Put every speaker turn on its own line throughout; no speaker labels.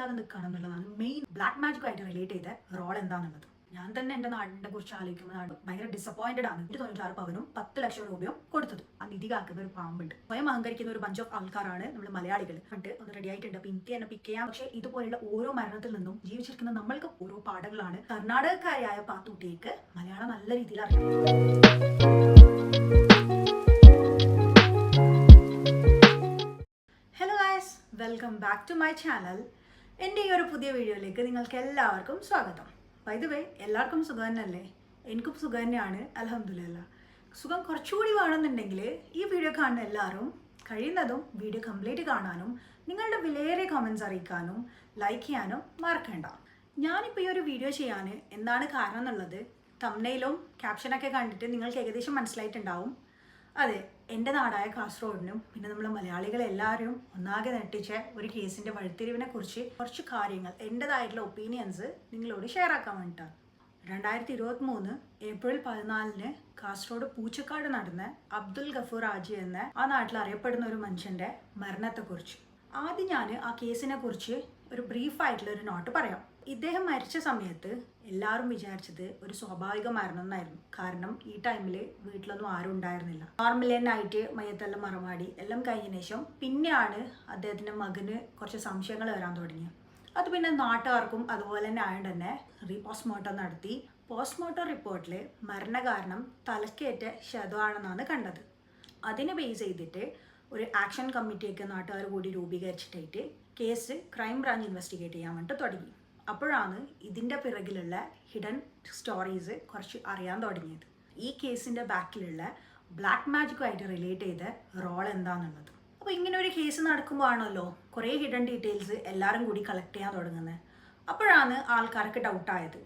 ഇല്ലാതെ നിൽക്കുകയാണ് എന്നുള്ളതാണ്. മെയിൻ ബ്ലാക്ക് മാജിക്കുമായിട്ട് റിലേറ്റ് ചെയ്ത റോൾ എന്താണെന്നുള്ളത് ഞാൻ തന്നെ എന്റെ നാടിനെ കുറിച്ച് ആലോചിക്കുമ്പോൾ നാട് ഭയങ്കര ഡിസപ്പോയിന്റഡ് ആണ്. ഒരു തൊണ്ണൂറ്റാറ് പവനും പത്ത് ലക്ഷം രൂപയും കൊടുത്തത്. ആ നിധി കാക്കുന്ന ഒരു പാമ്പുണ്ട്. സ്വയം അഹങ്കരിക്കുന്ന ഒരു ബഞ്ച് ഓഫ് ആൾക്കാരാണ് നമ്മൾ മലയാളികൾ. കണ്ട് ഒന്ന് റെഡി ആയിട്ടുണ്ട്. അപ്പൊ ഇന്ത്യ തന്നെ പിക്ക് ചെയ്യാം. പക്ഷേ ഇതുപോലുള്ള ഓരോ മരണത്തിൽ നിന്നും ജീവിച്ചിരിക്കുന്ന നമ്മൾക്ക് ഓരോ പാഠങ്ങളാണ് കർണാടകക്കാരിയായ പാത്തൂട്ടിയേക്ക് മലയാളം നല്ല രീതിയിൽ അറിയാം. Welcome back to my channel എന്റെ ഈ ഒരു പുതിയ വീഡിയോയിലേക്ക് നിങ്ങൾക്ക് എല്ലാവർക്കും സ്വാഗതം വൈദവേ എല്ലാവർക്കും സുഖം തന്നെയല്ലേ? എനിക്കും സുഖം തന്നെയാണ് അലഹമില്ല സുഖം കുറച്ചുകൂടി വേണമെന്നുണ്ടെങ്കിൽ ഈ വീഡിയോ കാണുന്ന എല്ലാവരും കഴിയുന്നതും വീഡിയോ കംപ്ലീറ്റ് കാണാനും നിങ്ങളുടെ വിലയേറിയ കമൻസ് അറിയിക്കാനും ലൈക്ക് ചെയ്യാനും മറക്കണ്ട. ഞാനിപ്പോൾ ഈ ഒരു വീഡിയോ ചെയ്യാൻ എന്താണ് കാരണം എന്നുള്ളത് തമ്മനയിലും ക്യാപ്ഷനൊക്കെ കണ്ടിട്ട് നിങ്ങൾക്ക് ഏകദേശം മനസ്സിലായിട്ടുണ്ടാവും. അതെ എന്റെ നാടായ കാസർഗോഡിനും പിന്നെ നമ്മൾ മലയാളികളെല്ലാവരും ഒന്നാകെ നട്ടിച്ച ഒരു കേസിന്റെ വഴിത്തിരിവിനെ കുറിച്ച് കുറച്ച് കാര്യങ്ങൾ എന്റെതായിട്ടുള്ള ഒപ്പീനിയൻസ് നിങ്ങളോട് ഷെയർ ആക്കാൻ വേണ്ടിയിട്ടാണ് രണ്ടായിരത്തി ഇരുപത്തി മൂന്ന് ഏപ്രിൽ പതിനാലിന് കാസർഗോഡ് പൂച്ചക്കാട് നടന്ന അബ്ദുൽ ഗഫൂർ ആജി എന്ന ആ നാട്ടിൽ അറിയപ്പെടുന്ന ഒരു മനുഷ്യന്റെ മരണത്തെക്കുറിച്ച്. ആദ്യം ഞാൻ ആ കേസിനെ കുറിച്ച് ഒരു ബ്രീഫായിട്ടുള്ള ഒരു നോട്ട് പറയാം. ഇദ്ദേഹം മരിച്ച സമയത്ത് എല്ലാവരും വിചാരിച്ചത് ഒരു സ്വാഭാവിക മരണം എന്നായിരുന്നു. കാരണം ഈ ടൈമിൽ വീട്ടിലൊന്നും ആരും ഉണ്ടായിരുന്നില്ല. നോർമലി തന്നെ ആയിട്ട് മയ്യത്തെല്ലാം മറമാടി എല്ലാം കഴിഞ്ഞതിന് ശേഷം പിന്നെയാണ് അദ്ദേഹത്തിന്റെ മകന് കുറച്ച് സംശയങ്ങൾ വരാൻ തുടങ്ങിയത്. അത് പിന്നെ നാട്ടുകാർക്കും അതുപോലെ തന്നെ ആയതുകൊണ്ട് തന്നെ റീ പോസ്റ്റ്മോർട്ടം നടത്തി. പോസ്റ്റ്മോർട്ടം റിപ്പോർട്ടിൽ മരണകാരണം തലക്കേറ്റ ക്ഷതമാണെന്നാണ് കണ്ടത്. അതിനെ ബേസ് ചെയ്തിട്ട് ഒരു ആക്ഷൻ കമ്മിറ്റിയൊക്കെ നാട്ടുകാർ കൂടി രൂപീകരിച്ചിട്ടായിട്ട് കേസ് ക്രൈം ബ്രാഞ്ച് ഇൻവെസ്റ്റിഗേറ്റ് ചെയ്യാൻ വേണ്ടിയിട്ട് തുടങ്ങി. അപ്പോഴാണ് ഇതിന്റെ പിറകിലുള്ള ഹിഡൻ സ്റ്റോറീസ് കുറച്ച് അറിയാൻ തുടങ്ങിയത്. ഈ കേസിന്റെ ബാക്കിലുള്ള ബ്ലാക്ക് മാജിക്കുമായിട്ട് റിലേറ്റ് ചെയ്ത റോൾ എന്താണെന്നുള്ളത് അപ്പോൾ ഇങ്ങനെ ഒരു കേസ് നടക്കുമ്പോഴാണല്ലോ കുറേ ഹിഡൻ ഡീറ്റെയിൽസ് എല്ലാവരും കൂടി കളക്ട് ചെയ്യാൻ തുടങ്ങുന്നത് അപ്പോഴാണ് ആൾക്കാർക്ക് ഡൗട്ടായത്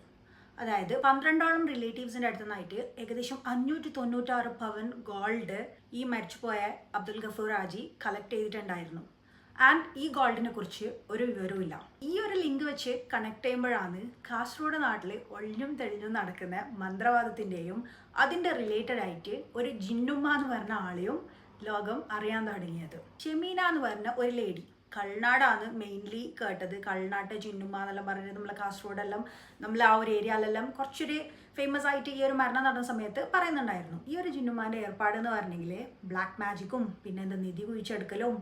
അതായത് പന്ത്രണ്ടോളം റിലേറ്റീവ്സിന്റെ അടുത്ത് നിന്നായിട്ട് ഏകദേശം അഞ്ഞൂറ്റി തൊണ്ണൂറ്റാറ് പവൻ ഗോൾഡ് ഈ മരിച്ചുപോയ അബ്ദുൽ ഗഫൂർ ആജി കളക്ട് ചെയ്തിട്ടുണ്ടായിരുന്നു. ആൻഡ് ഈ ഗോൾഡിനെ കുറിച്ച് ഒരു വിവരവുമില്ല. ഈ ഒരു ലിങ്ക് വെച്ച് കണക്ട് ചെയ്യുമ്പോഴാണ് കാസർഗോഡ് നാട്ടിൽ ഒഴിഞ്ഞും തെളിഞ്ഞും നടക്കുന്ന മന്ത്രവാദത്തിന്റെയും അതിന്റെ റിലേറ്റഡ് ആയിട്ട് ഒരു ജിന്നുമ്മ എന്ന് പറഞ്ഞ ആളെയും ലോകം അറിയാൻ തുടങ്ങിയത്. ഷെമീന എന്ന് പറഞ്ഞ ഒരു ലേഡി കൾനാടാണ് മെയിൻലി കേട്ടത്. കൾനാട്ട് ജിന്നുമ്മ എന്നെല്ലാം പറഞ്ഞത്. നമ്മളെ കാസർഗോഡെല്ലാം നമ്മൾ ആ ഒരു ഏരിയയിലെല്ലാം കുറച്ചൊരു ഫേമസ് ആയിട്ട് ഈ ഒരു മരണം നടന്ന സമയത്ത് പറയുന്നുണ്ടായിരുന്നു. ഈ ഒരു ജിന്നുമാന്റെ ഏർപ്പാട് എന്ന് പറഞ്ഞെങ്കിൽ ബ്ലാക്ക് മാജിക്കും പിന്നെ എന്താ നിധി കുഴിച്ചെടുക്കലും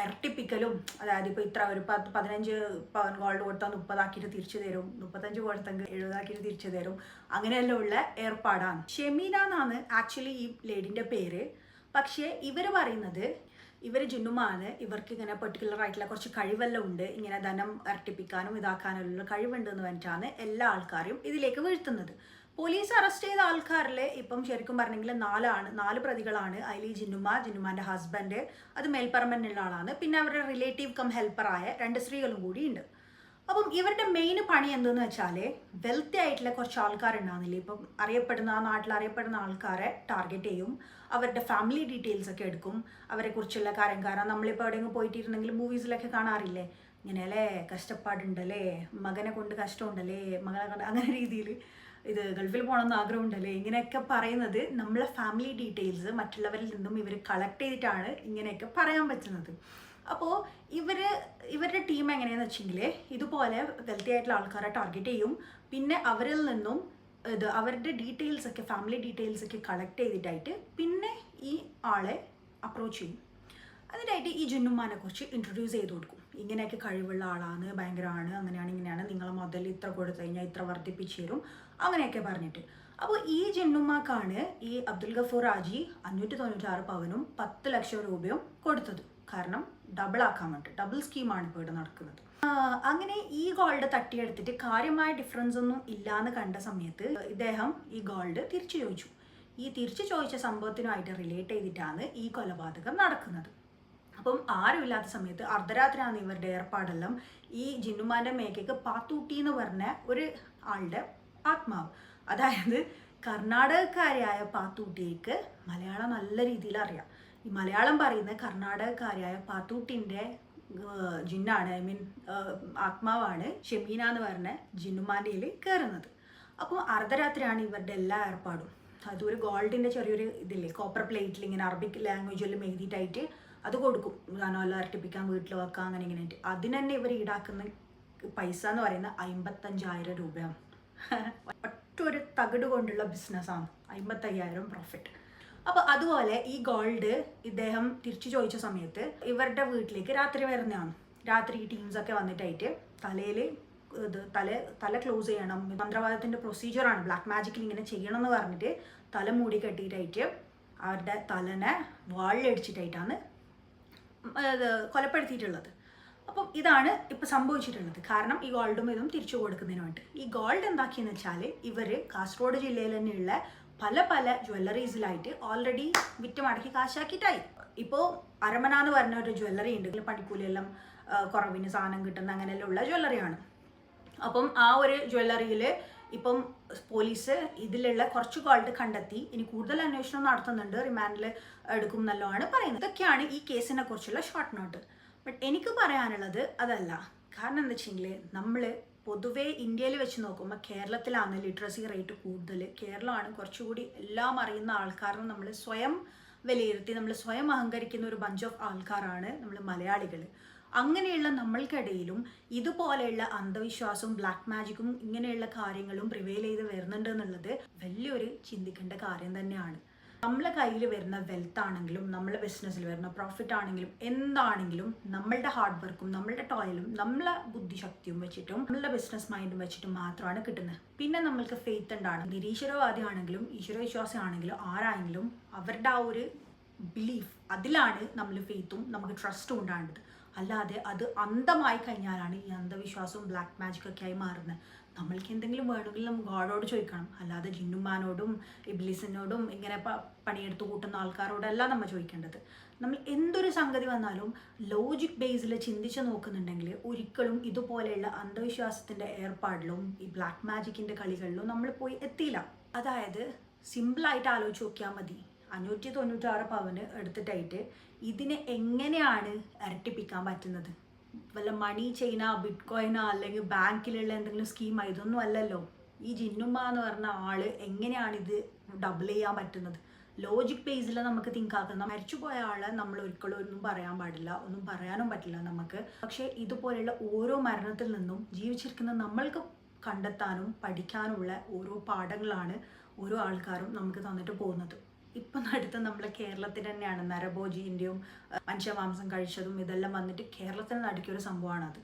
ഇരട്ടിപ്പിക്കലും അതായത് ഇപ്പോൾ ഇത്ര ഒരു പത്ത് പതിനഞ്ച് പവൻ ഗോൾഡ് കൊടുത്താൽ മുപ്പതാക്കിയിട്ട് തിരിച്ചു തരും മുപ്പത്തഞ്ച് കൊടുത്തെങ്കിൽ എഴുപതാക്കിയിട്ട് തിരിച്ചു തരും അങ്ങനെയെല്ലാം ഉള്ള ഏർപ്പാടാണ്. ഷെമീന എന്നാണ് ആക്ച്വലി ഈ ലേഡിന്റെ പേര്. പക്ഷേ ഇവർ പറയുന്നത് ഇവർ ജിന്നുമാണ് ഇവർക്ക് ഇങ്ങനെ പെർട്ടിക്കുലർ ആയിട്ടുള്ള കുറച്ച് കഴിവെല്ലാം ഉണ്ട് ഇങ്ങനെ ധനം ഇരട്ടിപ്പിക്കാനും ഇതാക്കാനുള്ള കഴിവുണ്ട് എന്ന് പറഞ്ഞിട്ടാണ് എല്ലാ ആൾക്കാരും ഇതിലേക്ക് വീഴ്ത്തുന്നത്. പോലീസ് അറസ്റ്റ് ചെയ്ത ആൾക്കാരിൽ ഇപ്പം ശരിക്കും പറഞ്ഞെങ്കിൽ നാലാണ് നാല് പ്രതികളാണ്. ഈ ജിന്നുമ്മ ജിന്നുമാന്റെ ഹസ്ബൻഡ് അത് മേൽപ്പറമ്പനുള്ള ആളാണ്. പിന്നെ അവരുടെ റിലേറ്റീവ് കം ഹെൽപ്പറായ രണ്ട് സ്ത്രീകളും കൂടി ഉണ്ട്. അപ്പം ഇവരുടെ മെയിൻ പണി എന്തെന്ന് വെച്ചാൽ വെൽത്തി ആയിട്ടുള്ള കുറച്ച് ആൾക്കാരുണ്ടാകുന്നില്ലേ ഇപ്പം അറിയപ്പെടുന്ന ആ നാട്ടിൽ അറിയപ്പെടുന്ന ആൾക്കാരെ ടാർഗറ്റ് ചെയ്യും. അവരുടെ ഫാമിലി ഡീറ്റെയിൽസ് ഒക്കെ എടുക്കും. അവരെ കുറിച്ചുള്ള കാര്യം. കാരണം നമ്മളിപ്പോൾ എവിടെയെങ്കിലും പോയിട്ടിരുന്നെങ്കിൽ മൂവീസിലൊക്കെ കാണാറില്ലേ? ഇങ്ങനെ അല്ലേ കഷ്ടപ്പാടുണ്ടല്ലേ? മകനെ കൊണ്ട് കഷ്ടമുണ്ടല്ലേ? മകനെ കൊണ്ട് അങ്ങനെ രീതിയിൽ ഇത് ഗൾഫിൽ പോകണമെന്ന് ആഗ്രഹമുണ്ടല്ലേ? ഇങ്ങനെയൊക്കെ പറയുന്നത് നമ്മളെ ഫാമിലി ഡീറ്റെയിൽസ് മറ്റുള്ളവരിൽ നിന്നും ഇവർ കളക്ട് ചെയ്തിട്ടാണ് ഇങ്ങനെയൊക്കെ പറയാൻ പറ്റുന്നത്. അപ്പോൾ ഇവർ ഇവരുടെ ടീം എങ്ങനെയാണെന്ന് വെച്ചെങ്കിൽ ഇതുപോലെ വെൽത്തി ആയിട്ടുള്ള ആൾക്കാരെ ടാർഗറ്റ് ചെയ്യും. പിന്നെ അവരിൽ നിന്നും ഇത് അവരുടെ ഡീറ്റെയിൽസ് ഒക്കെ ഫാമിലി ഡീറ്റെയിൽസ് ഒക്കെ കളക്ട് ചെയ്തിട്ടായിട്ട് പിന്നെ ഈ ആളെ അപ്രോച്ച് ചെയ്യും. അതിനായിട്ട് ഈ ജുന്നുമാനെ കുറിച്ച് ഇൻട്രൊഡ്യൂസ് ചെയ്ത് കൊടുക്കും. ഇങ്ങനെയൊക്കെ കഴിവുള്ള ആളാണ് ഭയങ്കരമാണ് അങ്ങനെയാണ് ഇങ്ങനെയാണ് നിങ്ങൾ മുതൽ ഇത്ര കൊടുത്തു കഴിഞ്ഞാൽ ഇത്ര വർദ്ധിപ്പിച്ചു തരും. അങ്ങനെയൊക്കെ പറഞ്ഞിട്ട്. അപ്പോൾ ഈ ജിന്നുമാക്കാണ് ഈ അബ്ദുൽ ഗഫൂർ ആജി അഞ്ഞൂറ്റി തൊണ്ണൂറ്റാറ് പവനും പത്ത് ലക്ഷം രൂപയും കൊടുത്തത്. കാരണം ഡബിൾ ആക്കാൻ വേണ്ടി ഡബിൾ സ്കീമാണ് ഇപ്പോൾ ഇവിടെ നടക്കുന്നത്. അങ്ങനെ ഈ ഗോൾഡ് തട്ടിയെടുത്തിട്ട് കാര്യമായ ഡിഫറൻസ് ഒന്നും ഇല്ലാന്ന് കണ്ട സമയത്ത് ഇദ്ദേഹം ഈ ഗോൾഡ് തിരിച്ചു ചോദിച്ചു. ഈ തിരിച്ചു ചോദിച്ച സംഭവത്തിനുമായിട്ട് റിലേറ്റ് ചെയ്തിട്ടാണ് ഈ കൊലപാതകം നടക്കുന്നത്. അപ്പം ആരുമില്ലാത്ത സമയത്ത് അർദ്ധരാത്രിയാണ് ഇവരുടെ ഏർപ്പാടെല്ലാം ഈ ജിന്നുമാന്റെ മേക്കയ്ക്ക് പാത്തൂട്ടി എന്ന് പറഞ്ഞ ഒരു ആളുടെ ആത്മാവ്. അതായത് കർണാടകക്കാരിയായ പാത്തൂട്ടിയേക്ക് മലയാളം നല്ല രീതിയിൽ അറിയാം. ഈ മലയാളം പറയുന്ന കർണാടകക്കാരിയായ പാത്തൂട്ടിന്റെ ജിന്നാണ്. ഐ മീൻ ആത്മാവാണ് ഷെമീന എന്ന് പറഞ്ഞ ജിന്നുമാന്റെയിൽ കയറുന്നത്. അപ്പോൾ അർദ്ധരാത്രിയാണ് ഇവരുടെ എല്ലാ ഏർപ്പാടും. അതൊരു ഗോൾഡിന്റെ ചെറിയൊരു ഇതില്ലേ കോപ്പർ പ്ലേറ്റിൽ ഇങ്ങനെ അറബിക് ലാംഗ്വേജിലും എഴുതിയിട്ടായിട്ട് അത് കൊടുക്കും. ഗാനമെല്ലാം ഇരട്ടിപ്പിക്കാൻ വീട്ടിൽ വെക്കാം അങ്ങനെ ഇങ്ങനെ ആയിട്ട് അതിന് തന്നെ ഇവർ ഈടാക്കുന്ന പൈസ എന്ന് പറയുന്നത് അമ്പത്തഞ്ചായിരം രൂപയാണ്. ഒറ്റ ഒരു തകിട് കൊണ്ടുള്ള ബിസിനസ്സാണ്. അമ്പത്തയ്യായിരം പ്രോഫിറ്റ് അപ്പോൾ അതുപോലെ ഈ ഗോൾഡ് ഇദ്ദേഹം തിരിച്ചു ചോദിച്ച സമയത്ത് ഇവരുടെ വീട്ടിലേക്ക് രാത്രി വരുന്നതാണ്. രാത്രി ഈ ടീംസൊക്കെ വന്നിട്ടായിട്ട് തലയിൽ ഇത് തല തല ക്ലോസ് ചെയ്യണം. മന്ത്രവാദത്തിന്റെ പ്രൊസീജിയറാണ് ബ്ലാക്ക് മാജിക്കിൽ ഇങ്ങനെ ചെയ്യണം എന്ന് പറഞ്ഞിട്ട് തല മൂടി കെട്ടിയിട്ടായിട്ട് അവരുടെ തലനെ വാളിലടിച്ചിട്ടായിട്ടാണ് കൊലപ്പെടുത്തിയിട്ടുള്ളത്. അപ്പം ഇതാണ് ഇപ്പം സംഭവിച്ചിട്ടുള്ളത്. കാരണം ഈ ഗോൾഡും ഇതും തിരിച്ചു കൊടുക്കുന്നതിന് വേണ്ടി. ഈ ഗോൾഡ് എന്താക്കിയെന്ന് വെച്ചാൽ ഇവർ കാസർഗോഡ് ജില്ലയിൽ തന്നെയുള്ള പല പല ജ്വല്ലറീസിലായിട്ട് ഓൾറെഡി വിറ്റ് മടക്കി കാശാക്കിയിട്ടായി. ഇപ്പോൾ അരമന എന്ന് പറഞ്ഞ ഒരു ജ്വല്ലറി ഉണ്ട്. പണിക്കൂലിയെല്ലാം കുറവിന് സാധനം കിട്ടുന്ന അങ്ങനെയെല്ലാം ഉള്ള ജ്വല്ലറിയാണ് അപ്പം ആ ഒരു ജ്വല്ലറിയിൽ ഇപ്പം പോലീസ് ഇതിലുള്ള കുറച്ച് ഗോൾഡ് കണ്ടെത്തി. ഇനി കൂടുതൽ അന്വേഷണം നടത്തുന്നുണ്ട്. റിമാൻഡിൽ എടുക്കും എന്നുള്ളതാണ് പറയുന്നത്. ഇതൊക്കെയാണ് ഈ കേസിനെ കുറിച്ചുള്ള ഷോർട്ട് നോട്ട് ബട്ട് എനിക്ക് പറയാനുള്ളത് അതല്ല. കാരണം എന്താ വെച്ചെങ്കിൽ നമ്മൾ പൊതുവേ ഇന്ത്യയിൽ വെച്ച് നോക്കുമ്പോൾ കേരളത്തിലാണ് ലിറ്ററസി റേറ്റ് കൂടുതൽ കേരളമാണ് കുറച്ചുകൂടി എല്ലാം അറിയുന്ന ആൾക്കാരും നമ്മൾ സ്വയം വിലയിരുത്തി നമ്മൾ സ്വയം അഹങ്കരിക്കുന്ന ഒരു ബഞ്ച് ഓഫ് ആൾക്കാരാണ് നമ്മൾ മലയാളികൾ അങ്ങനെയുള്ള നമ്മൾക്കിടയിലും ഇതുപോലെയുള്ള അന്ധവിശ്വാസവും ബ്ലാക്ക് മാജിക്കും ഇങ്ങനെയുള്ള കാര്യങ്ങളും പ്രിവെയിൽ ചെയ്ത് വരുന്നുണ്ട് എന്നുള്ളത് വലിയൊരു ചിന്തിക്കേണ്ട കാര്യം തന്നെയാണ്. നമ്മളെ കയ്യിൽ വരുന്ന വെൽത്ത് ആണെങ്കിലും നമ്മളെ ബിസിനസ്സിൽ വരുന്ന പ്രോഫിറ്റ് ആണെങ്കിലും എന്താണെങ്കിലും നമ്മളുടെ ഹാർഡ് വർക്കും നമ്മളുടെ ടോയിലും നമ്മളെ ബുദ്ധിശക്തിയും വെച്ചിട്ടും നമ്മളുടെ ബിസിനസ് മൈൻഡും വെച്ചിട്ടും മാത്രമാണ് കിട്ടുന്നത്. പിന്നെ നമ്മൾക്ക് ഫെയ്ത്ത് ഉണ്ടാണ് നിരീശ്വരവാദി ആണെങ്കിലും ഈശ്വരവിശ്വാസി ആണെങ്കിലും ആരാണെങ്കിലും അവരുടെ ആ ഒരു ബിലീഫ് അതിലാണ് നമ്മൾ ഫെയ്ത്തും നമുക്ക് ട്രസ്റ്റും ഉണ്ടാകേണ്ടത്. അല്ലാതെ അത് അന്ധമായി കഴിഞ്ഞാലാണ് ഈ അന്ധവിശ്വാസവും ബ്ലാക്ക് മാജിക്കൊക്കെ ആയി മാറുന്നത്. നമ്മൾക്ക് എന്തെങ്കിലും വേണമെങ്കിൽ നമുക്ക് ഗോഡോട് ചോദിക്കണം. അല്ലാതെ ജിന്നുമാനോടും ഇബ്ലിസിനോടും ഇങ്ങനെ പണിയെടുത്ത് കൂട്ടുന്ന ആൾക്കാരോടല്ല നമ്മൾ ചോദിക്കേണ്ടത്. നമ്മൾ എന്തൊരു സംഗതി വന്നാലും ലോജിക് ബേസിൽ ചിന്തിച്ച് നോക്കുന്നുണ്ടെങ്കിൽ ഒരിക്കലും ഇതുപോലെയുള്ള അന്ധവിശ്വാസത്തിന്റെ ഏർപ്പാടിലും ഈ ബ്ലാക്ക് മാജിക്കിന്റെ കളികളിലും നമ്മൾ പോയി എത്തിയില്ല. അതായത് സിമ്പിളായിട്ട് ആലോചിച്ച് നോക്കിയാൽ മതി. അഞ്ഞൂറ്റി തൊണ്ണൂറ്റാറ് പവന് എടുത്തിട്ടായിട്ട് ഇതിനെ എങ്ങനെയാണ് ഇരട്ടിപ്പിക്കാൻ പറ്റുന്നത്? വല്ല മണി ചെയിന ബിറ്റ്കോയിനോ അല്ലെങ്കിൽ ബാങ്കിലുള്ള എന്തെങ്കിലും സ്കീമോ ഇതൊന്നും അല്ലല്ലോ. ഈ ജിന്നുമ്മ എന്ന് പറഞ്ഞ ആൾ എങ്ങനെയാണ് ഇത് ഡബിൾ ചെയ്യാൻ പറ്റുന്നത്? ലോജിക് ബേസിൽ നമുക്ക് തിങ്ക് ആക്കുന്ന മരിച്ചുപോയ ആളെ നമ്മൾ ഒരിക്കലും ഒന്നും പറയാൻ പാടില്ല ഒന്നും പറയാനും പറ്റില്ല നമുക്ക്. പക്ഷേ ഇതുപോലെയുള്ള ഓരോ മരണത്തിൽ നിന്നും ജീവിച്ചിരിക്കുന്ന നമ്മൾക്ക് കണ്ടെത്താനും പഠിക്കാനുമുള്ള ഓരോ പാഠങ്ങളാണ് ഓരോ ആൾക്കാരും നമുക്ക് തന്നിട്ട് പോകുന്നത്. ഇപ്പം നടത്ത നമ്മൾ കേരളത്തിൽ തന്നെയാണ്. നരഭോജിന്റെയും മനുഷ്യമാംസം കഴിച്ചതും ഇതെല്ലാം വന്നിട്ട് കേരളത്തിൽ നടക്കിയ ഒരു സംഭവമാണത്.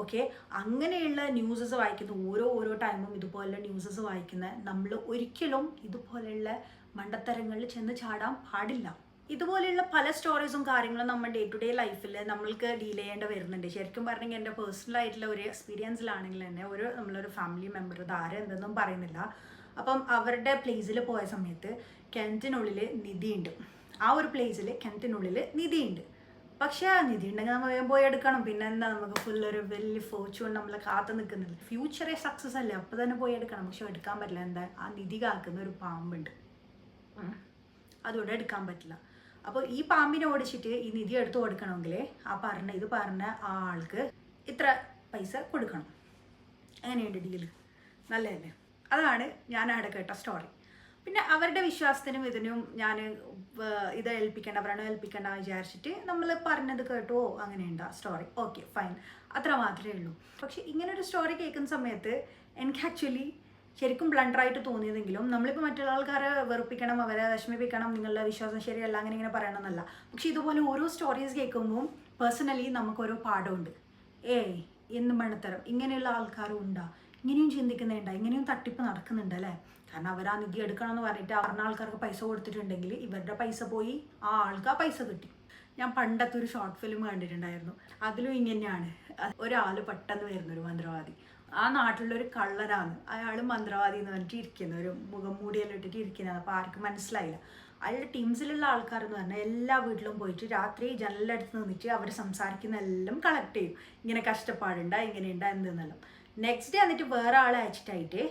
ഓക്കെ? അങ്ങനെയുള്ള ന്യൂസസ് വായിക്കുന്ന ഓരോ ഓരോ ടൈമും ഇതുപോലുള്ള ന്യൂസസ് വായിക്കുന്ന നമ്മൾ ഒരിക്കലും ഇതുപോലെയുള്ള മണ്ടത്തരങ്ങളിൽ ചെന്ന് ചാടാൻ പാടില്ല. ഇതുപോലെയുള്ള പല സ്റ്റോറീസും കാര്യങ്ങളും നമ്മൾ ഡേ ടു ഡേ ലൈഫിൽ നമ്മൾക്ക് ഡീൽ ചെയ്യേണ്ടി വരുന്നുണ്ട്. ശരിക്കും പറഞ്ഞെങ്കിൽ എന്റെ പേഴ്സണൽ ആയിട്ടുള്ള ഒരു എക്സ്പീരിയൻസിലാണെങ്കിൽ തന്നെ ഒരു നമ്മളൊരു ഫാമിലി മെമ്പർ ഇത് ആരും എന്തെന്നും പറയുന്നില്ല. അപ്പം അവരുടെ പ്ലേസിൽ പോയ സമയത്ത് കിണറ്റിനുള്ളിൽ നിധിയുണ്ട്. ആ ഒരു പ്ലേസിൽ കിണറ്റിനുള്ളിൽ നിധിയുണ്ട്. പക്ഷേ ആ നിധി ഉണ്ടെങ്കിൽ നമ്മൾ വേഗം പോയി എടുക്കണം. പിന്നെ എന്താ നമുക്ക് ഫുൾ ഒരു വലിയ ഫോർച്യൂൺ നമ്മളെ കാത്തു നിൽക്കുന്നില്ല ഫ്യൂച്ചറെ സക്സസ് അല്ലേ? അപ്പോൾ തന്നെ പോയി എടുക്കണം. പക്ഷെ എടുക്കാൻ പറ്റില്ല. എന്താ? ആ നിധി കാക്കുന്ന ഒരു പാമ്പുണ്ട്. അതുകൊണ്ട് എടുക്കാൻ പറ്റില്ല. അപ്പോൾ ഈ പാമ്പിനെ ഓടിച്ചിട്ട് ഈ നിധി എടുത്ത് കൊടുക്കണമെങ്കിൽ ആ പറഞ്ഞ ഇത് പറഞ്ഞ ആ ആൾക്ക് ഇത്ര പൈസ കൊടുക്കണം. എങ്ങനെയുണ്ട് ഡീൽ നല്ലതല്ലേ? അതാണ് ഞാൻ അവിടെ കേട്ട സ്റ്റോറി പിന്നെ അവരുടെ വിശ്വാസത്തിനും ഇതിനും ഞാൻ ഇത് ഏൽപ്പിക്കേണ്ട വ്രണം ഏൽപ്പിക്കേണ്ട വിചാരിച്ചിട്ട് നമ്മൾ പറഞ്ഞത് കേട്ടോ അങ്ങനെയുണ്ട് സ്റ്റോറി ഓക്കെ ഫൈൻ അത്ര മാത്രമേ ഉള്ളൂ. പക്ഷെ ഇങ്ങനൊരു സ്റ്റോറി കേൾക്കുന്ന സമയത്ത് എനിക്ക് ആക്ച്വലി ശരിക്കും ബ്ലണ്ടറായിട്ട് തോന്നിയതെങ്കിലും നമ്മളിപ്പോൾ മറ്റുള്ള ആൾക്കാരെ വെറുപ്പിക്കണം അവരെ വിഷമിപ്പിക്കണം നിങ്ങളുടെ വിശ്വാസം ശരിയല്ല അങ്ങനെ ഇങ്ങനെ പറയണമെന്നല്ല. പക്ഷെ ഇതുപോലെ ഓരോ സ്റ്റോറീസ് കേൾക്കുമ്പോൾ പേഴ്സണലി നമുക്കൊരു പാഠമുണ്ട്. ഏയ് എന്ന് മണത്തരം. ഇങ്ങനെയുള്ള ആൾക്കാരും ഉണ്ടാ ഇങ്ങനെയും ചിന്തിക്കുന്നുണ്ടാ. ഇങ്ങനെയും തട്ടിപ്പ് നടക്കുന്നുണ്ട് അല്ലേ കാരണം അവർ ആ നിധി എടുക്കണം എന്ന് പറഞ്ഞിട്ട് അവരുടെ ആൾക്കാർക്ക് പൈസ കൊടുത്തിട്ടുണ്ടെങ്കിൽ ഇവരുടെ പൈസ പോയി ആ ആൾക്ക് ആ പൈസ കിട്ടി. ഞാൻ പണ്ടത്തെ ഒരു ഷോർട്ട് ഫിലിം കണ്ടിട്ടുണ്ടായിരുന്നു. അതിലും ഇങ്ങനെയാണ് ഒരാൾ പെട്ടെന്ന് വരുന്ന ഒരു മന്ത്രവാദി. ആ നാട്ടിലുള്ള ഒരു കള്ളനാണ്. അയാൾ മന്ത്രവാദി എന്ന് പറഞ്ഞിട്ട് ഇരിക്കുന്നത് ഒരു മുഖം മൂടിയെല്ലാം ഇട്ടിട്ട് ഇരിക്കുന്നത് അപ്പോൾ ആർക്കും മനസ്സിലായില്ല. അയാളുടെ ടീംസിലുള്ള ആൾക്കാർ എന്ന് പറഞ്ഞാൽ എല്ലാ വീട്ടിലും പോയിട്ട് രാത്രി ജനലടുത്ത് നിന്നിട്ട് അവർ സംസാരിക്കുന്ന എല്ലാം കളക്ട് ചെയ്യും. ഇങ്ങനെ കഷ്ടപ്പാടുണ്ടാ ഇങ്ങനെയുണ്ടാ എന്തെന്നെല്ലാം. നെക്സ്റ്റ് ഡേ എന്നിട്ട് വേറെ ആളെ അയച്ചിട്ടായിട്ട്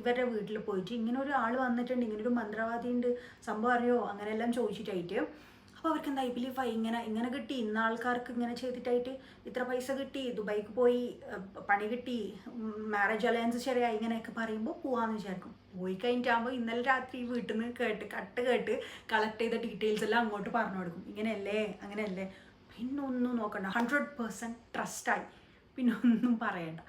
ഇവരുടെ വീട്ടിൽ പോയിട്ട് ഇങ്ങനെ ഒരു ആൾ വന്നിട്ടുണ്ട് ഇങ്ങനെ ഒരു മന്ത്രവാദി ഉണ്ട് സംഭവം അറിയോ? അങ്ങനെയെല്ലാം ചോദിച്ചിട്ടായിട്ട്. അപ്പോൾ അവർക്ക് എന്താ ബിലീഫ് ആയി ഇങ്ങനെ ഇങ്ങനെ കിട്ടി ഇന്ന ആൾക്കാർക്ക് ഇങ്ങനെ ചെയ്തിട്ടായിട്ട് ഇത്ര പൈസ കിട്ടി ദുബായിക്ക് പോയി പണി കിട്ടി മാരേജ് അലയൻസ് ശരിയായി ഇങ്ങനെയൊക്കെ പറയുമ്പോൾ പോവാന്ന് വിചാരിക്കും. പോയി കഴിഞ്ഞിട്ടാകുമ്പോൾ ഇന്നലെ രാത്രി വീട്ടിൽ നിന്ന് കേട്ട് കട്ട് കേട്ട് കളക്ട് ചെയ്ത ഡീറ്റെയിൽസ് എല്ലാം അങ്ങോട്ട് പറഞ്ഞു കൊടുക്കും. ഇങ്ങനെയല്ലേ അങ്ങനെയല്ലേ. പിന്നെ ഒന്നും നോക്കണ്ട. ഹൺഡ്രഡ് പേഴ്സന്റ് ട്രസ്റ്റായി പിന്നെ ഒന്നും പറയണ്ട.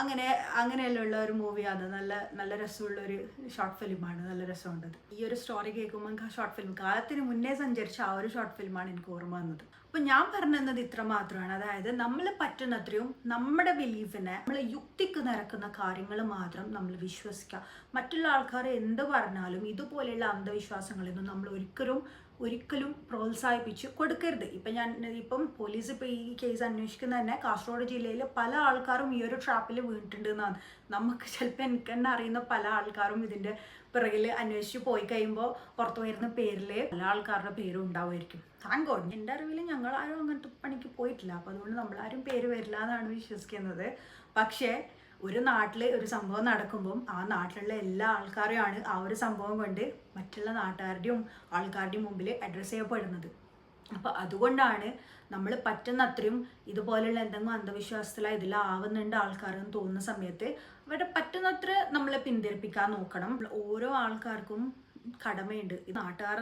അങ്ങനെ അങ്ങനെയുള്ള ഒരു മൂവിയാണ് നല്ല നല്ല രസമുള്ള ഒരു ഷോർട്ട് ഫിലിമാണ് നല്ല രസമുണ്ട് ഈ ഒരു സ്റ്റോറി കേൾക്കുമ്പോൾ ഷോർട്ട് ഫിലിം കാലത്തിന് മുന്നേ സഞ്ചരിച്ച ആ ഒരു ഷോർട്ട് ഫിലിമാണ് എനിക്ക് ഓർമ്മ വന്നത്. അപ്പം ഞാൻ പറഞ്ഞത് ഇത്ര മാത്രമാണ്. അതായത് നമ്മൾ പറ്റുന്നത്രയും നമ്മുടെ ബിലീഫിനെ നമ്മൾ യുക്തിക്ക് നിരക്കുന്ന കാര്യങ്ങൾ മാത്രം നമ്മൾ വിശ്വസിക്കുക മറ്റുള്ള ആൾക്കാർ എന്ത് പറഞ്ഞാലും ഇതുപോലെയുള്ള അന്ധവിശ്വാസങ്ങളൊന്നും നമ്മൾ ഒരിക്കലും ഒരിക്കലും പ്രോത്സാഹിപ്പിച്ച് കൊടുക്കരുത്. ഇപ്പം ഞാൻ ഇപ്പം പോലീസ് ഇപ്പോൾ ഈ കേസ് അന്വേഷിക്കുന്ന തന്നെ കാസർഗോഡ് ജില്ലയിൽ പല ആൾക്കാരും ഈ ഒരു ട്രാപ്പിൽ വീണിട്ടുണ്ട് എന്നാണ്. നമുക്ക് ചിലപ്പോൾ എനിക്ക് തന്നെ അറിയുന്ന പല ആൾക്കാരും ഇതിന്റെ പിറകിൽ അന്വേഷിച്ച് പോയി കഴിയുമ്പോൾ പുറത്തു വരുന്ന പേരിൽ പല ആൾക്കാരുടെ പേരും ഉണ്ടാവുമായിരിക്കും. താങ്ക് ഗോഡ് എന്റെ അറിവിൽ ഞങ്ങൾ ആരും അങ്ങനത്തെ പണിക്ക് പോയിട്ടില്ല. അപ്പോൾ അതുകൊണ്ട് നമ്മളാരും പേര് വരില്ല എന്നാണ് വിശ്വസിക്കുന്നത്. പക്ഷേ ഒരു നാട്ടിൽ ഒരു സംഭവം നടക്കുമ്പം ആ നാട്ടിലുള്ള എല്ലാ ആൾക്കാരെയാണ് ആ ഒരു സംഭവം കൊണ്ട് മറ്റുള്ള നാട്ടുകാരുടെയും ആൾക്കാരുടെയും മുമ്പിൽ അഡ്രസ്സ് ചെയ്യപ്പെടുന്നത്. അപ്പോൾ അതുകൊണ്ടാണ് നമ്മൾ പറ്റുന്ന അത്രയും ഇതുപോലെയുള്ള എന്തെങ്കിലും അന്ധവിശ്വാസത്തില ഇതിലാവുന്നുണ്ട് ആൾക്കാരെന്ന് തോന്നുന്ന സമയത്ത് അവരുടെ പറ്റുന്നത്ര നമ്മളെ പിന്തിരിപ്പിക്കാൻ നോക്കണം. ഓരോ ആൾക്കാർക്കും കടമയുണ്ട്.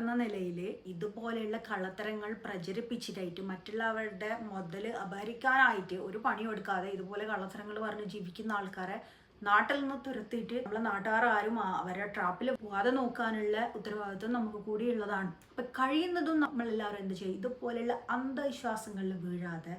എന്ന നിലയിൽ ഇതുപോലെയുള്ള കള്ളത്തരങ്ങൾ പ്രചരിപ്പിച്ചിട്ടായിട്ട് മറ്റുള്ളവരുടെ മുതൽ അപഹരിക്കാനായിട്ട് ഒരു പണി കൊടുക്കാതെ ഇതുപോലെ കള്ളത്തരങ്ങൾ പറഞ്ഞ് ജീവിക്കുന്ന ആൾക്കാരെ നാട്ടിൽ നിന്ന് തുരത്തിയിട്ട് നമ്മളെ നാട്ടുകാർ ആരും അവരെ ട്രാപ്പിൽ പോവാതെ നോക്കാനുള്ള ഉത്തരവാദിത്വം നമുക്ക് കൂടിയുള്ളതാണ്. അപ്പം കഴിയുന്നതും നമ്മളെല്ലാവരും എന്ത് ചെയ്യും? ഇതുപോലെയുള്ള അന്ധവിശ്വാസങ്ങളിൽ വീഴാതെ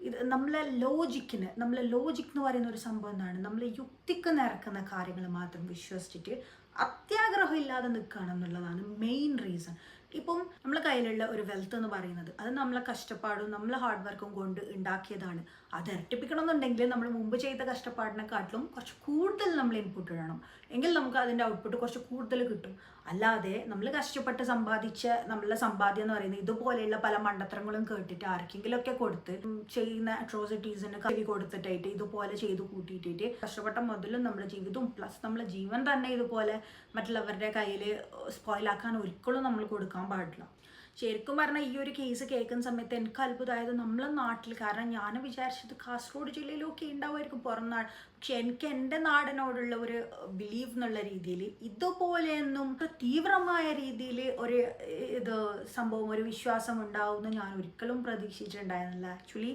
ഇത് നമ്മളെ ലോജിക്കിന് നമ്മളെ ലോജിക് എന്ന് പറയുന്ന ഒരു സംഭവം എന്താണ്? നമ്മളെ യുക്തിക്ക് നിരക്കുന്ന കാര്യങ്ങൾ മാത്രം വിശ്വസിച്ചിട്ട് അത്യാഗ്രഹം ഇല്ലാതെ നിൽക്കുകയാണ് എന്നുള്ളതാണ് മെയിൻ റീസൺ ഇപ്പം നമ്മളെ കയ്യിലുള്ള ഒരു വെൽത്ത് എന്ന് പറയുന്നത് അത് നമ്മളെ കഷ്ടപ്പാടും നമ്മളെ ഹാർഡ് വർക്കും കൊണ്ട് ഉണ്ടാക്കിയതാണ്. അത് ഇരട്ടിപ്പിക്കണം എന്നുണ്ടെങ്കിൽ നമ്മൾ മുമ്പ് ചെയ്ത കഷ്ടപ്പാടിനെക്കാട്ടിലും കുറച്ച് കൂടുതൽ നമ്മൾ ഇൻപുട്ട് ഇടണം. എങ്കിൽ നമുക്ക് അതിന്റെ ഔട്ട്പുട്ട് കുറച്ച് കൂടുതൽ കിട്ടും. അല്ലാതെ നമ്മൾ കഷ്ടപ്പെട്ട് സമ്പാദിച്ച നമ്മളുടെ സമ്പാദ്യം എന്ന് പറയുന്നത് ഇതുപോലെയുള്ള പല മണ്ടത്തരങ്ങളും കേട്ടിട്ട് ആർക്കെങ്കിലുമൊക്കെ കൊടുത്ത് ചെയ്യുന്ന അട്രോസിറ്റീസിന് കവി കൊടുത്തിട്ടായിട്ട് ഇതുപോലെ ചെയ്തു കൂട്ടിയിട്ടിട്ട് കഷ്ടപ്പെട്ട മുതലും നമ്മുടെ ജീവിതവും പ്ലസ് നമ്മുടെ ജീവൻ തന്നെ ഇതുപോലെ മറ്റുള്ളവരുടെ കയ്യിൽ സ്പോയിലാക്കാൻ ഒരിക്കലും നമ്മൾ കൊടുക്കാൻ പാടില്ല. ശരിക്കും പറഞ്ഞാൽ ഈ ഒരു കേസ് കേൾക്കുന്ന സമയത്ത് എനിക്ക് അത്ഭുതമായത് നമ്മളെ നാട്ടിൽ. കാരണം ഞാൻ വിചാരിച്ചത് കാസർഗോഡ് ജില്ലയിലൊക്കെ ഉണ്ടാവുമായിരിക്കും പുറം നാട്. പക്ഷെ എനിക്ക് എന്റെ നാടിനോടുള്ള ഒരു ബിലീവ് എന്നുള്ള രീതിയിൽ ഇതുപോലെയൊന്നും തീവ്രമായ രീതിയിൽ ഒരു ഇത് സംഭവം ഒരു വിശ്വാസം ഉണ്ടാവുമെന്ന് ഞാൻ ഒരിക്കലും പ്രതീക്ഷിച്ചിട്ടുണ്ടായിരുന്നില്ല. ആക്ച്വലി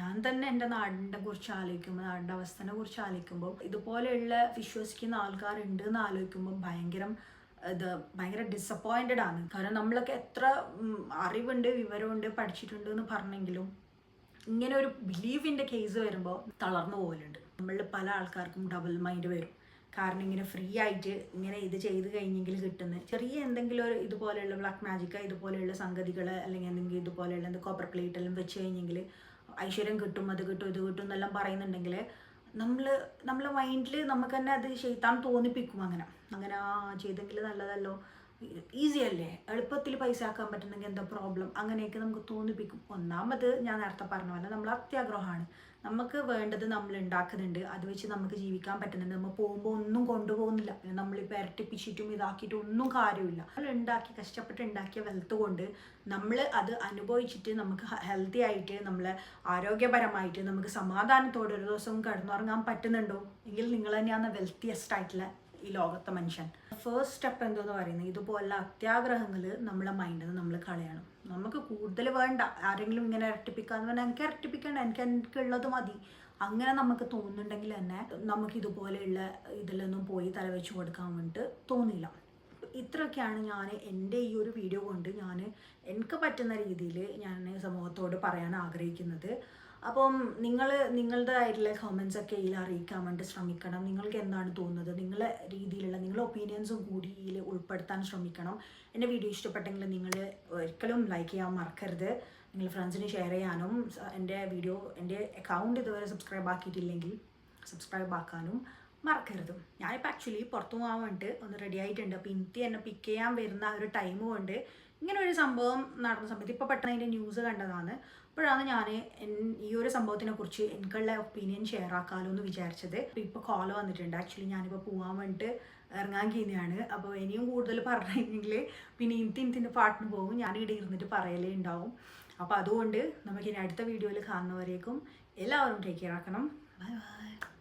ഞാൻ തന്നെ എന്റെ നാടിനെ കുറിച്ച് ആലോചിക്കുമ്പോൾ നാടിന്റെ അവസ്ഥനെ കുറിച്ച് ആലോചിക്കുമ്പോൾ ഇതുപോലെയുള്ള വിശ്വസിക്കുന്ന ആൾക്കാരുണ്ട് എന്ന് ആലോചിക്കുമ്പോൾ ഭയങ്കരം ഇത് ഭയങ്കര ഡിസപ്പോയിന്റഡ് ആണ്. കാരണം നമ്മളൊക്കെ എത്ര അറിവുണ്ട് വിവരമുണ്ട് പഠിച്ചിട്ടുണ്ട് എന്ന് പറഞ്ഞെങ്കിലും ഇങ്ങനെ ഒരു ബിലീവിന്റെ കേസ് വരുമ്പോൾ തളർന്നു പോകലുണ്ട്. നമ്മളിൽ പല ആൾക്കാർക്കും ഡബിൾ മൈൻഡ് വരും. കാരണം ഇങ്ങനെ ഫ്രീ ആയിട്ട് ഇങ്ങനെ ഇത് ചെയ്ത് കഴിഞ്ഞെങ്കിൽ കിട്ടുന്ന ചെറിയ എന്തെങ്കിലും ഒരു ഇതുപോലെയുള്ള ബ്ലാക്ക് മാജിക്ക ഇതുപോലെയുള്ള സംഗതികൾ അല്ലെങ്കിൽ എന്തെങ്കിലും ഇതുപോലെയുള്ള എന്ത് കോപ്പർ പ്ലേറ്റ് എല്ലാം വെച്ച് കഴിഞ്ഞെങ്കിൽ ഐശ്വര്യം കിട്ടും അത് കിട്ടും ഇത് കിട്ടും എന്നെല്ലാം പറയുന്നുണ്ടെങ്കിൽ നമ്മൾ നമ്മളെ മൈൻഡിൽ നമുക്ക് തന്നെ അത് ചെയ്താൻ തോന്നിപ്പിക്കും അങ്ങനെ. അങ്ങനെ ആ ചെയ്തെങ്കിൽ നല്ലതല്ലോ. ഈസി അല്ലേ? എളുപ്പത്തിൽ പൈസ ആക്കാൻ പറ്റുന്നെങ്കിൽ എന്താ പ്രോബ്ലം അങ്ങനെയൊക്കെ നമുക്ക് തോന്നിപ്പിക്കും. ഒന്നാമത് ഞാൻ നേരത്തെ പറഞ്ഞ പോലെ നമ്മൾ അത്യാഗ്രഹമാണ്. നമുക്ക് വേണ്ടത് നമ്മൾ ഉണ്ടാക്കുന്നുണ്ട്. അത് വെച്ച് നമുക്ക് ജീവിക്കാൻ പറ്റുന്നുണ്ട്. നമ്മൾ പോകുമ്പോൾ ഒന്നും കൊണ്ടുപോകുന്നില്ല. പിന്നെ നമ്മളിപ്പോൾ ഇരട്ടിപ്പിച്ചിട്ടും ഇതാക്കിയിട്ടും ഒന്നും കാര്യമില്ല. നമ്മൾ ഉണ്ടാക്കി കഷ്ടപ്പെട്ട് ഉണ്ടാക്കിയ വെൽത്ത് കൊണ്ട് നമ്മൾ അത് അനുഭവിച്ചിട്ട് നമുക്ക് ഹെൽത്തി ആയിട്ട് നമ്മൾ ആരോഗ്യപരമായിട്ട് നമുക്ക് സമാധാനത്തോടെ ഒരു ദിവസം കിടന്നുറങ്ങാൻ പറ്റുന്നുണ്ടോ? എങ്കിൽ നിങ്ങൾ തന്നെയാണ് വെൽത്തിയസ്റ്റ് ആയിട്ടുള്ള ഈ ലോകത്തെ മനുഷ്യൻ. ഫസ്റ്റ് സ്റ്റെപ്പ് എന്തോന്ന് പറയുന്നത് ഇതുപോലുള്ള അത്യാഗ്രഹങ്ങൾ നമ്മളെ മൈൻഡിൽ നിന്ന് നമ്മൾ കളയണം. നമുക്ക് കൂടുതൽ വേണ്ട. ആരെങ്കിലും ഇങ്ങനെ ഇരട്ടിപ്പിക്കാന്ന് പറഞ്ഞാൽ എനിക്ക് ഇരട്ടിപ്പിക്കേണ്ട. എനിക്ക് എനിക്കുള്ളത് മതി. അങ്ങനെ നമുക്ക് തോന്നുന്നുണ്ടെങ്കിൽ തന്നെ നമുക്ക് ഇതുപോലെയുള്ള ഇതിലൊന്നും പോയി തലവെച്ച് കൊടുക്കാൻ വേണ്ടിയിട്ട് തോന്നില്ല. ഇത്രയൊക്കെയാണ് ഞാൻ എന്റെ ഈ ഒരു വീഡിയോ കൊണ്ട് ഞാൻ എനിക്ക് പറ്റുന്ന രീതിയിൽ ഞാൻ സമൂഹത്തോട് പറയാൻ ആഗ്രഹിക്കുന്നത്. അപ്പം നിങ്ങൾ നിങ്ങളുടേതായിട്ടുള്ള കമൻസ് ഒക്കെ ഇതിൽ അറിയിക്കാൻ വേണ്ടി ശ്രമിക്കണം. നിങ്ങൾക്ക് എന്താണ് തോന്നുന്നത്? നിങ്ങളെ രീതിയിലുള്ള നിങ്ങളുടെ ഒപ്പീനിയൻസും കൂടി ഇതിൽ ഉൾപ്പെടുത്താൻ ശ്രമിക്കണം. എന്റെ വീഡിയോ ഇഷ്ടപ്പെട്ടെങ്കിൽ നിങ്ങൾ ഒരിക്കലും ലൈക്ക് ചെയ്യാൻ മറക്കരുത്. നിങ്ങൾ ഫ്രണ്ട്സിന് ഷെയർ ചെയ്യാനും എന്റെ വീഡിയോ എന്റെ അക്കൗണ്ട് ഇതുവരെ സബ്സ്ക്രൈബ് ആക്കിയിട്ടില്ലെങ്കിൽ സബ്സ്ക്രൈബ് ആക്കാനും മറക്കരുത്. ഞാനിപ്പോൾ ആക്ച്വലി പുറത്തു പോകാൻ വേണ്ടിയിട്ട് ഒന്ന് റെഡി ആയിട്ടുണ്ട്. അപ്പോൾ എനിക്ക് എന്നെ പിക്ക് ചെയ്യാൻ വരുന്ന ഒരു ടൈം കൊണ്ട് ഇങ്ങനെ ഒരു സംഭവം നടന്ന സമയത്ത് ഇപ്പോൾ പെട്ടെന്ന് അതിന്റെ ന്യൂസ് കണ്ടതാണ്. അപ്പോഴാണ് ഞാൻ ഈ ഒരു സംഭവത്തിനെ കുറിച്ച് എനിക്കുള്ള ഒപ്പീനിയൻ ഷെയർ ആക്കാമല്ലോ എന്ന് വിചാരിച്ചത്. ഇപ്പോൾ കോൾ വന്നിട്ടുണ്ട്. ആക്ച്വലി ഞാനിപ്പോൾ പോകാൻ വേണ്ടിയിട്ട് ഇറങ്ങാൻ കീന്നെയാണ് അപ്പോൾ ഇനിയും കൂടുതൽ പറഞ്ഞിരുന്നെങ്കിൽ പിന്നെ ഇനത്തി ഇനത്തിന്റെ പാട്ടിന് പോകും. ഞാൻ ഇവിടെ ഇരുന്നിട്ട് പറയലേ ഉണ്ടാവും. അപ്പോൾ അതുകൊണ്ട് നമുക്കിനി അടുത്ത വീഡിയോയിൽ കാണുന്നവരേക്കും എല്ലാവരും ടേക്ക് കെയർ ആക്കണം. Bye bye